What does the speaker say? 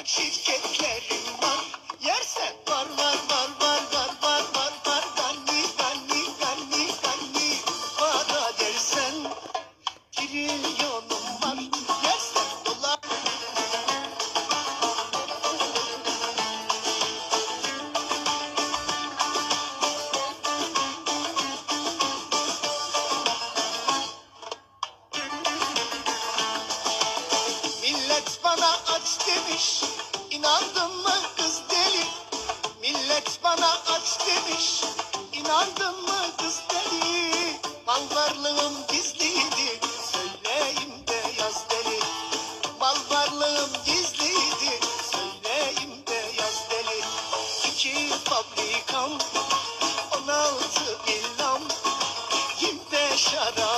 eden şirketlerim var. Yersen var var var var var var var var gani gani gani gani para dersen trilyonum Millet bana aç demiş. İnandın mı kız deli? Millet bana aç demiş. İnandın mı kız deli? Mal varlığım gizliydi. Söyleyim de yaz deli. Mal varlığım gizliydi. Söyleyim de yaz deli. İki fabrikam on altı villam Yirmi şarap